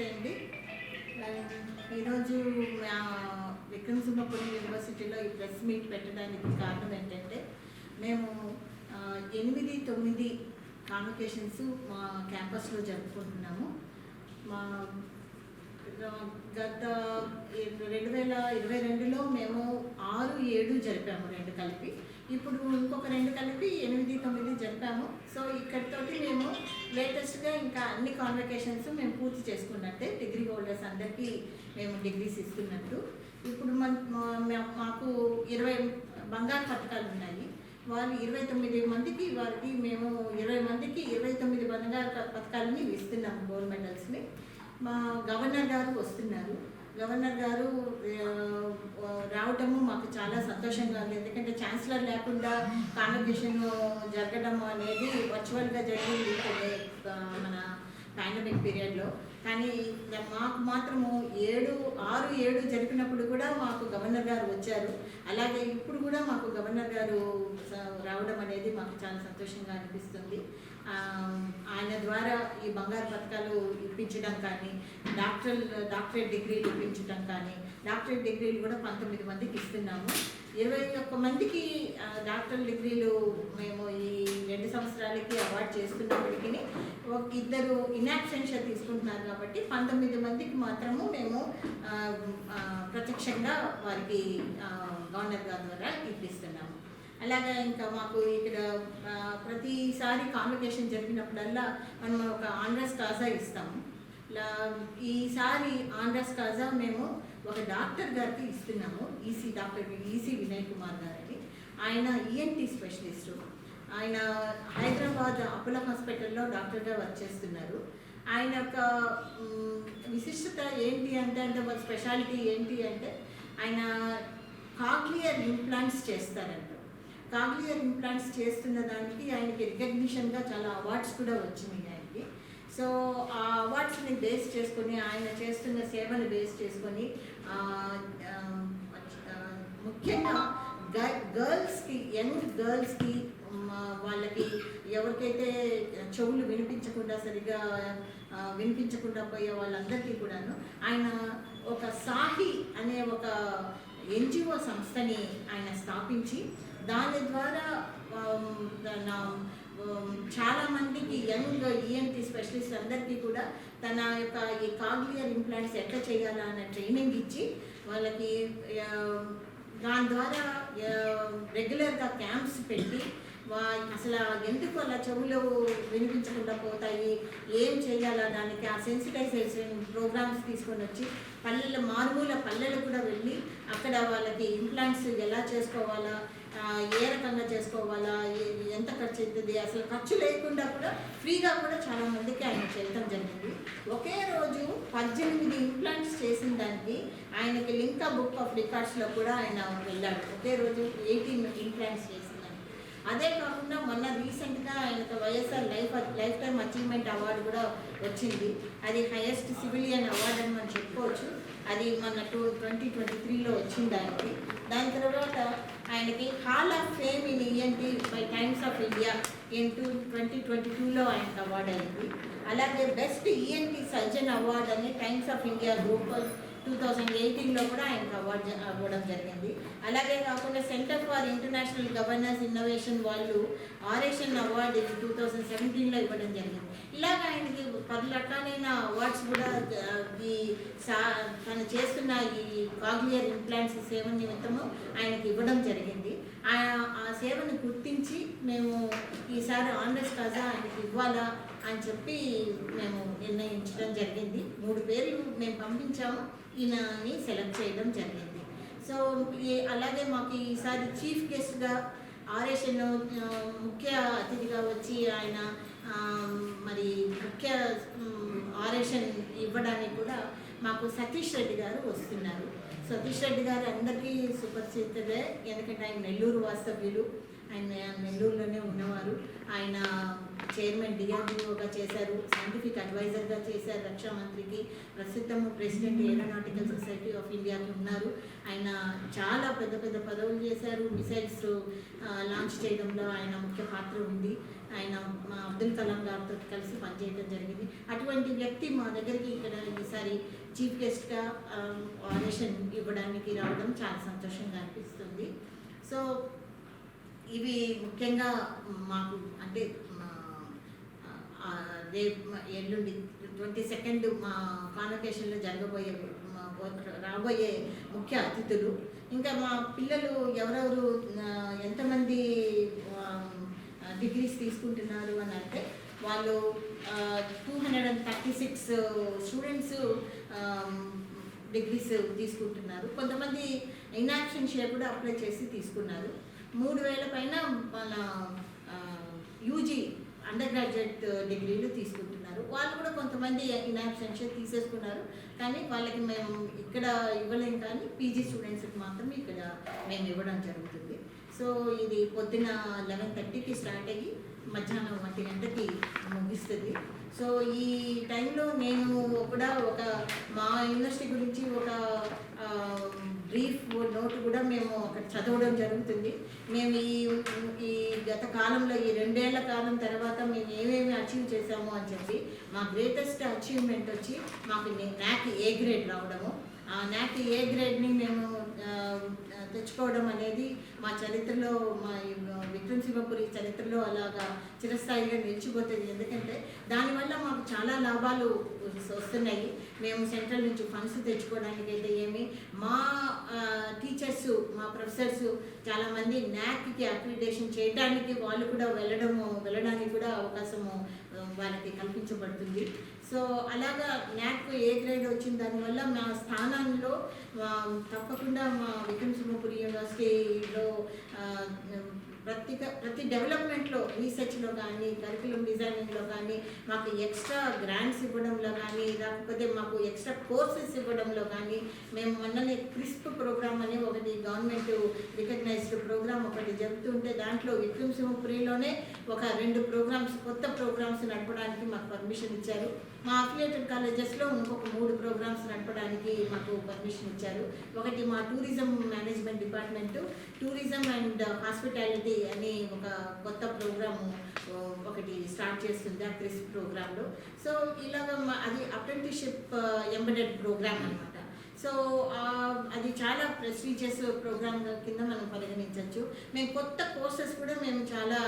నమస్తే అండి ఈరోజు మా విక్రమసింహపురం యూనివర్సిటీలో ఈ ప్రెస్ మీట్ పెట్టడానికి కారణం ఏంటంటే మేము ఎనిమిది తొమ్మిది కాన్వకేషన్స్ మా క్యాంపస్లో జరుపుకుంటున్నాము. మా గత రెండు వేల ఇరవై రెండులో మేము ఆరు ఏడు జరిపాము రెండు కలిపి. ఇప్పుడు ఇంకొక రెండు కలిపి ఎనిమిది తొమ్మిది జరిపాము. సో ఇక్కడితోటి మేము లేటెస్ట్గా ఇంకా అన్ని కాన్వకేషన్స్ మేము పూర్తి చేసుకున్నట్టే డిగ్రీ హోల్డర్స్ అందరికీ మేము డిగ్రీస్ ఇస్తున్నట్టు. ఇప్పుడు మాకు ఇరవై బంగారు పథకాలు ఉన్నాయి. వారు ఇరవై తొమ్మిది మందికి వారికి మేము ఇరవై మందికి ఇరవై తొమ్మిది బంగారు పథకాలని ఇస్తున్నాము గోల్డ్ మెడల్స్ని మా గవర్నర్ గారు వస్తున్నారు. గవర్నర్ గారు రావటము మాకు చాలా సంతోషంగా ఉంది. ఎందుకంటే ఛాన్సలర్ లేకుండా కాన్వకేషన్ జరగడం అనేది వర్చువల్గా జరిగింది మన పాండమిక్ పీరియడ్లో కానీ మాకు మాత్రము ఏడు ఆరు ఏడు జరిపినప్పుడు కూడా మాకు గవర్నర్ గారు వచ్చారు. అలాగే ఇప్పుడు కూడా మాకు గవర్నర్ గారు స- రావడం అనేది మాకు చాలా సంతోషంగా అనిపిస్తుంది. ఆయన ద్వారా ఈ బంగారు పథకాలు ఇప్పించడం కానీ డాక్టర్ డాక్టరేట్ డిగ్రీలు ఇప్పించడం కానీ డాక్టరేట్ డిగ్రీలు కూడా పంతొమ్మిది మందికి ఇస్తున్నాము. ఇరవై ఒక్క మందికి డాక్టర్ డిగ్రీలు మేము ఈ రెండు సంవత్సరాలకి అవార్డు చేస్తున్నప్పటికీ ఒక ఇద్దరు ఇన్యాబ్సెన్షియా తీసుకుంటున్నారు కాబట్టి పంతొమ్మిది మందికి మాత్రము మేము ప్రత్యక్షంగా వారికి గవర్నర్ గారి ద్వారా ఇప్పిస్తున్నాము. అలాగే ఇంకా మాకు ఇక్కడ ప్రతిసారి కాన్వకేషన్ జరిపినప్పుడల్లా మనం ఒక ఆంధ్రస్ కాజా ఇస్తాము. ఈసారి ఆంధ్రస్ కాజా మేము ఒక డాక్టర్ గారికి ఇస్తున్నాము E C doctor E C Vinay Kumar గారని. ఆయన ఈఎన్టీ స్పెషలిస్టు ఆయన హైదరాబాద్ అపోలో హాస్పిటల్లో డాక్టర్గా వర్క్ చేస్తున్నారు. ఆయన యొక్క విశిష్టత ఏంటి అంటే అంటే స్పెషాలిటీ ఏంటి అంటే ఆయన కాక్లియర్ ఇంప్లాంట్స్ చేస్తారంట. కాక్లియర్ ఇంప్లాంట్స్ చేస్తున్న దానికి ఆయనకి రికగ్నిషన్గా చాలా అవార్డ్స్ కూడా వచ్చినాయి ఆయనకి. సో ఆ అవార్డ్స్ని బేస్ చేసుకొని ఆయన చేస్తున్న సేవను బేస్ చేసుకొని ముఖ్యంగా గర్ల్స్కి యంగ్ గర్ల్స్కి వాళ్ళకి ఎవరికైతే చెవులు వినిపించకుండా సరిగా వినిపించకుండా పోయే వాళ్ళందరికీ కూడాను ఆయన ఒక సాహి అనే ఒక ఎన్జిఓ సంస్థని ఆయన స్థాపించి దాని ద్వారా ఆమ్, చాలా మందికి యంగ్ ఈఎన్టీ స్పెషలిస్ట్ అందరికీ కూడా తన యొక్క ఈ కాగ్లియర్ ఇంప్లాంట్స్ ఎట్లా చేయాలా అనే ట్రైనింగ్ ఇచ్చి వాళ్ళకి దాని ద్వారా రెగ్యులర్గా క్యాంప్స్ పెట్టి వా అసలు ఎందుకు అలా చెవులు వినిపించకుండా పోతాయి? ఏం చేయాలా దానికి? ఆ సెన్సిటైజేషన్ ప్రోగ్రామ్స్ తీసుకొని వచ్చి పల్లెల మారుమూల పల్లెలు కూడా వెళ్ళి అక్కడ వాళ్ళకి ఇంప్లాంట్స్ ఎలా చేసుకోవాలా? ఏ రకంగా చేసుకోవాలా? ఎంత ఖర్చు అవుతుంది? అసలు ఖర్చు లేకుండా కూడా ఫ్రీగా కూడా చాలా మందికి ఆయన చేయడం జరిగింది. ఒకే రోజు పద్దెనిమిది ఇంప్లాంట్స్ చేసిన దానికి ఆయనకి లింకా బుక్ ఆఫ్ రికార్డ్స్లో కూడా ఆయన వెళ్ళాడు. ఒకే రోజు ఎయిటీన్ ఇంప్లాంట్స్ అదే కాకుండా మొన్న రీసెంట్గా ఆయనకు YSR life life time achievement award కూడా వచ్చింది. అది హైయెస్ట్ సివిలియన్ అవార్డు అని మనం చెప్పుకోవచ్చు. అది మన టూ ట్వంటీ ట్వంటీ త్రీలో వచ్చింది ఆయనకి. దాని తర్వాత ఆయనకి hall of fame in ENT by Times of India in two twenty twenty టూలో ఆయనకు అవార్డు అయింది. అలాగే బెస్ట్ ఈఎన్టీ సర్జన్ అవార్డు అని Times of India group two thousand ఎయిటీన్లో కూడా ఆయనకు అవార్డు జ- అవ్వడం జరిగింది. అలాగే కాకుండా centre for international governance innovation వాళ్ళు ఆరేషన్ అవార్డు టూ థౌజండ్ సెవెంటీన్లో ఇవ్వడం జరిగింది. ఇలాగ ఆయనకి పది రకాలైన అవార్డ్స్ కూడా ఈ సా తను చేస్తున్న ఈ కాగ్లియర్ ఇంప్లాంట్స్ సేవ నిమిత్తము ఆయనకి ఇవ్వడం జరిగింది. ఆ సేవను గుర్తించి మేము ఈసారి ఆనరస్ కజా ఇవ్వాలా అని చెప్పి మేము నిర్ణయించడం జరిగింది. మూడు పేర్లు మేము పంపించాము. ఈయనని సెలెక్ట్ చేయడం జరిగింది. సో ఈ అలాగే మాకు ఈసారి చీఫ్ గెస్ట్గా ఆరేషన్ ముఖ్య అతిథిగా వచ్చి ఆయన మరి ముఖ్య ఆరేషన్ ఇవ్వడానికి కూడా మాకు సతీష్ రెడ్డి గారు వస్తున్నారు. సతీష్ రెడ్డి గారు అందరికీ సుపరిచితులే ఎందుకంటే ఆయన నెల్లూరు వాస్తవ్యులు. ఆయన నెల్లూరులోనే ఉన్నవారు. ఆయన చైర్మన్ డిఆర్డిఓగా చేశారు. సైంటిఫిక్ అడ్వైజర్గా చేశారు రక్షా మంత్రికి. ప్రస్తుతం ప్రెసిడెంట్ ఏరోనాటికల్ సొసైటీ ఆఫ్ ఇండియాకి ఉన్నారు. ఆయన చాలా పెద్ద పెద్ద పదవులు చేశారు. మిసైల్స్ లాంచ్ చేయడంలో ఆయన ముఖ్య పాత్ర ఉంది. ఆయన మా అబ్దుల్ కలాం గారితో కలిసి పనిచేయడం జరిగింది. అటువంటి వ్యక్తి మా దగ్గరికి ఇక్కడ ఈసారి చీఫ్ గెస్ట్గా ఆడిషన్ ఇవ్వడానికి రావడం చాలా సంతోషంగా అనిపిస్తుంది. సో ఇవి ముఖ్యంగా మాకు అంటే రేపు ఎల్లుండి ట్వంటీ సెకండ్ మా కాన్వకేషన్లో జరగబోయే మా రాబోయే ముఖ్య అతిథులు. ఇంకా మా పిల్లలు ఎవరెవరు ఎంతమంది డిగ్రీస్ తీసుకుంటున్నారు అని అంటే వాళ్ళు two hundred and thirty six students degrees తీసుకుంటున్నారు. కొంతమంది ఇన్యాక్షన్ షేర్ కూడా అప్లై చేసి తీసుకున్నారు. మూడు వేల పైన మన యూజీ అండర్ గ్రాడ్యుయేట్ డిగ్రీలు తీసుకుంటున్నారు. వాళ్ళు కూడా కొంతమంది ఇన్యాక్షన్షిప్ తీసేసుకున్నారు. కానీ వాళ్ళకి మేము ఇక్కడ ఇవ్వలేం కానీ పీజీ స్టూడెంట్స్కి మాత్రం ఇక్కడ మేము ఇవ్వడం జరుగుతుంది. సో ఇది పొద్దున లెవెన్ థర్టీకి స్టార్ట్ అయ్యి మధ్యాహ్నం ఒంటి గంటకి ముగిస్తుంది. సో ఈ టైంలో నేను కూడా ఒక మా యూనివర్సిటీ గురించి ఒక బ్రీఫ్ నోట్ కూడా మేము అక్కడ చదవడం జరుగుతుంది. మేము ఈ ఈ గత కాలంలో ఈ రెండేళ్ళ కాలం తర్వాత మేము ఏమేమి అచీవ్ చేసాము అని చెప్పి మా గ్రేటెస్ట్ అచీవ్మెంట్ వచ్చి మాకు నాకు ఏ గ్రేడ్ రావడము. ఆ నాక్ ఏ గ్రేడ్ని మేము తెచ్చుకోవడం అనేది మా చరిత్రలో మా విక్రమ్ సింహపురి చరిత్రలో అలాగా చిరస్థాయిగా నిలిచిపోతుంది. ఎందుకంటే దానివల్ల మాకు చాలా లాభాలు వస్తున్నాయి. మేము సెంట్రల్ నుంచి ఫండ్స్ తెచ్చుకోవడానికి అయితే ఏమి మా టీచర్స్ మా ప్రొఫెసర్స్ చాలామంది న్యాక్కి అక్రిడేషన్ చేయడానికి వాళ్ళు కూడా వెళ్ళడము వెళ్ళడానికి కూడా అవకాశము వాళ్ళకి కల్పించబడుతుంది. సో అలాగా న్యాక్ ఏ గ్రేడ్ వచ్చిన దానివల్ల మా స్థానంలో తప్పకుండా మా విక్రమ్ సింహపురి యూనివర్సిటీలో ప్రతి ప్రతి డెవలప్మెంట్లో రీసెర్చ్లో కానీ కరికులం డిజైనింగ్లో కానీ మాకు ఎక్స్ట్రా గ్రాంట్స్ ఇవ్వడంలో కానీ లేకపోతే మాకు ఎక్స్ట్రా కోర్సెస్ ఇవ్వడంలో కానీ మేము మొన్ననే క్రిస్ప్ ప్రోగ్రామ్ అని ఒకటి గవర్నమెంట్ రికగ్నైజ్డ్ ప్రోగ్రామ్ ఒకటి జరుగుతుంటే దాంట్లో విక్రమ్ సింహపురిలోనే ఒక రెండు ప్రోగ్రామ్స్ కొత్త ప్రోగ్రామ్స్ నడపడానికి మాకు పర్మిషన్ ఇచ్చారు. మా అఫిలియేటెడ్ కాలేజెస్లో ఇంకొక మూడు ప్రోగ్రామ్స్ నడపడానికి మాకు పర్మిషన్ ఇచ్చారు. ఒకటి మా tourism management department tourism and hospitality అని ఒక కొత్త ప్రోగ్రాము ఒకటి స్టార్ట్ చేస్తుంది ఆ క్రిస్ ప్రోగ్రాంలో సో ఇలాగ మా- అది అప్రెంటిషిప్ ఎంబెడెడ్ ప్రోగ్రామ్ అనమాట సో um, అది చాలా ప్రెస్టీజియస్ ప్రోగ్రామ్ కింద మనం పరిగణించవచ్చు. మేము కొత్త కోర్సెస్ కూడా మేము చాలా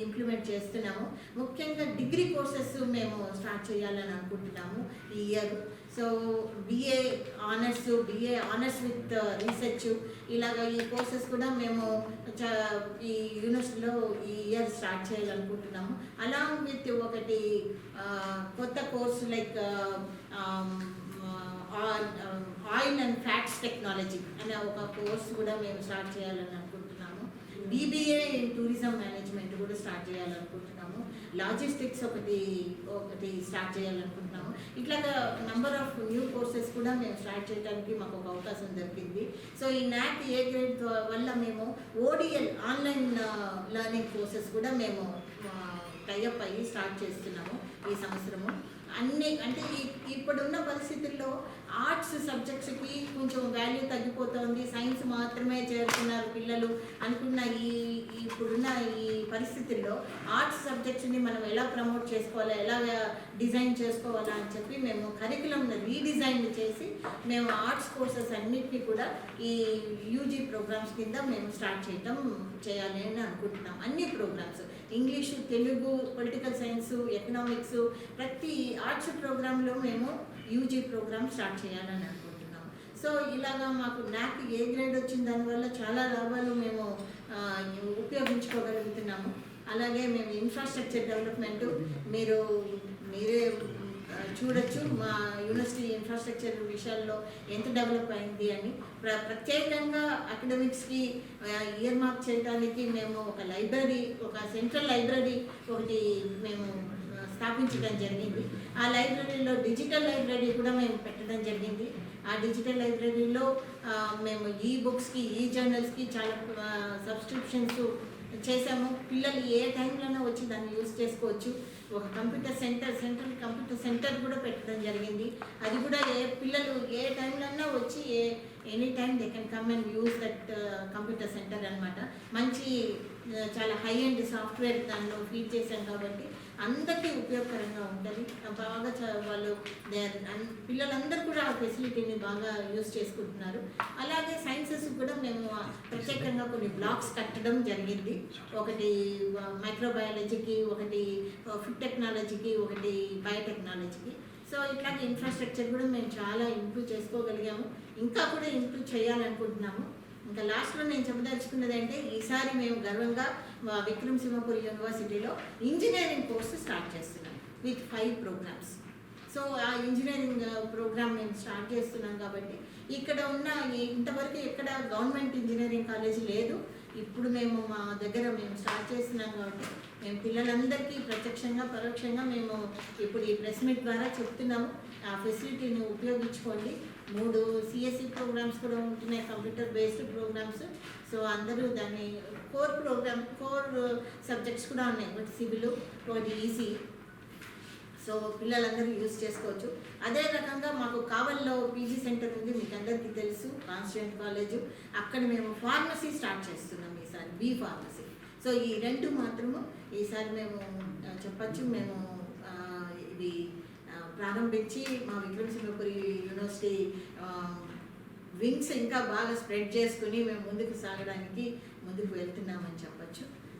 ఇంప్లిమెంట్ చేస్తున్నాము. ముఖ్యంగా డిగ్రీ కోర్సెస్ మేము స్టార్ట్ చేయాలని అనుకుంటున్నాము ఈ year so BA honours BA honours with research ఇలాగ ఈ కోర్సెస్ కూడా మేము చ- ఈ యూనివర్సిటీలో ఈ ఇయర్ స్టార్ట్ చేయాలనుకుంటున్నాము. అలాంగ్ విత్ ఒకటి uh, కొత్త course like um, um, oil and fats technology అనే ఒక కోర్స్ కూడా మేము స్టార్ట్ చేయాలని అనుకుంటున్నాము. బీబీఏ ఇన్ టూరిజం మేనేజ్మెంట్ కూడా స్టార్ట్ చేయాలనుకుంటున్నాము. లాజిస్టిక్స్ ఒకటి ఒకటి స్టార్ట్ చేయాలనుకుంటున్నాము. ఇట్లాగా నంబర్ ఆఫ్ న్యూ కోర్సెస్ కూడా మేము స్టార్ట్ చేయడానికి మాకు ఒక అవకాశం దొరికింది సో ఈ నాట్ ఏ గ్రేడ్ వల్ల మేము ఓడిఎల్ ఆన్లైన్ లెర్నింగ్ కోర్సెస్ కూడా మేము uh, టైఅప్ అయ్యి స్టార్ట్ చేస్తున్నాము ఈ సంవత్సరము. అన్ని అంటే ఇప్పుడున్న పరిస్థితుల్లో ఆర్ట్స్ సబ్జెక్ట్స్కి కొంచెం వాల్యూ తగ్గిపోతుంది. సైన్స్ మాత్రమే చేరుతున్నారు పిల్లలు అనుకున్న ఈ ఇప్పుడున్న ఈ పరిస్థితుల్లో ఆర్ట్స్ సబ్జెక్ట్స్ని మనం ఎలా ప్రమోట్ చేసుకోవాలా ఎలా డిజైన్ చేసుకోవాలా అని చెప్పి మేము కరికులంని రీడిజైన్ చేసి మేము ఆర్ట్స్ కోర్సెస్ అన్నిటినీ కూడా ఈ యూజీ ప్రోగ్రామ్స్ కింద మేము స్టార్ట్ చేయటం చేయాలి అని అనుకుంటున్నాం. అన్ని programs English Telugu political science economics ప్రతి ఆర్ట్స్ ప్రోగ్రాంలో మేము యూజీ ప్రోగ్రామ్ స్టార్ట్ చేయాలని అనుకుంటున్నాం. సో ఇలాగా మాకు నాకు ఏ గ్రేడ్ వచ్చిన దానివల్ల చాలా లాభాలు మేము ఉపయోగించుకోగలుగుతున్నాము. అలాగే మేము ఇన్ఫ్రాస్ట్రక్చర్ డెవలప్మెంట్ మీరు మీరే చూడొచ్చు. మా యూనివర్సిటీ ఇన్ఫ్రాస్ట్రక్చర్ విషయాల్లో ఎంత డెవలప్ అయింది అని. ప్ర ప్రత్యేకంగా అకాడమిక్స్కి ఇయర్ మార్క్ చేయడానికి మేము ఒక లైబ్రరీ ఒక సెంట్రల్ లైబ్రరీ ఒకటి మేము స్థాపించడం జరిగింది. ఆ లైబ్రరీలో డిజిటల్ లైబ్రరీ కూడా మేము పెట్టడం జరిగింది. ఆ డిజిటల్ లైబ్రరీలో మేము ఈ బుక్స్కి ఈ జర్నల్స్కి చాలా సబ్స్క్రిప్షన్స్ చేసాము పిల్లలు ఏ టైంలోనే వచ్చి దాన్ని యూజ్ చేసుకోవచ్చు. ఒక computer centre central computer centre కూడా పెట్టడం జరిగింది. అది కూడా ఏ పిల్లలు ఏ టైంలోనే వచ్చి a any time they can come and use that computer centre అనమాట మంచి చాలా హై అండ్ సాఫ్ట్వేర్ దానిలో ఫీడ్ చేశాం కాబట్టి అందరికీ ఉపయోగకరంగా ఉంటుంది. బాగా చ- వాళ్ళు అన్- పిల్లలందరూ కూడా ఆ ఫెసిలిటీని బాగా యూజ్ చేసుకుంటున్నారు. అలాగే సైన్సెస్ కూడా మేము ప్రత్యేకంగా కొన్ని బ్లాక్స్ కట్టడం జరిగింది. ఒకటి మైక్రోబయాలజీకి ఒకటి ఫుడ్ టెక్నాలజీకి ఒకటి బయోటెక్నాలజీకి. సో ఇట్లాంటి ఇన్ఫ్రాస్ట్రక్చర్ కూడా మేము చాలా ఇంప్రూవ్ చేసుకోగలిగాము. ఇంకా కూడా ఇంప్రూవ్ చేయాలనుకుంటున్నాము. ఇంకా లాస్ట్లో నేను చెప్పదలుచుకున్నది అంటే ఈసారి మేము గర్వంగా విక్రమ్ సింహపూర్ యూనివర్సిటీలో ఇంజనీరింగ్ కోర్సు స్టార్ట్ చేస్తున్నాం విత్ ఫైవ్ ప్రోగ్రామ్స్ సో ఆ ఇంజనీరింగ్ ప్రోగ్రామ్ మేము స్టార్ట్ చేస్తున్నాం కాబట్టి ఇక్కడ ఉన్న ఇంతవరకు ఎక్కడ గవర్నమెంట్ ఇంజనీరింగ్ కాలేజ్ లేదు. ఇప్పుడు మేము మా దగ్గర మేము స్టార్ట్ చేస్తున్నాం కాబట్టి మేము పిల్లలందరికీ ప్రత్యక్షంగా పరోక్షంగా మేము ఇప్పుడు ఈ ప్రెస్ మీట్ ద్వారా చెప్తున్నాము. ఆ ఫెసిలిటీని ఉపయోగించుకోండి. మూడు సిఎస్సి ప్రోగ్రామ్స్ కూడా ఉంటున్నాయి కంప్యూటర్ బేస్డ్ ప్రోగ్రామ్స్ సో అందరూ దాన్ని కోర్ ప్రోగ్రామ్ కోర్ సబ్జెక్ట్స్ కూడా ఉన్నాయి. ఒకటి సివిల్ ఒకటి ఈసీ సో పిల్లలందరూ యూజ్ చేసుకోవచ్చు. అదే రకంగా మాకు కావల్లో పీజీ సెంటర్ ఉంది మీకు అందరికీ తెలుసు కాన్స్టిట్యూంట్ కాలేజ్ అక్కడ మేము ఫార్మసీ స్టార్ట్ చేస్తున్నాం ఈసారి బీ ఫార్మసీ సో ఈ రెండు మాత్రము ఈసారి మేము చెప్పచ్చు. మేము ఇది ప్రారంభించి మా విక్రమ్ యూనివర్సిటీ వింగ్స్ ఇంకా బాగా స్ప్రెడ్ చేసుకుని మేము ముందుకు సాగడానికి ముందుకు వెళ్తున్నామని చెప్పచ్చు.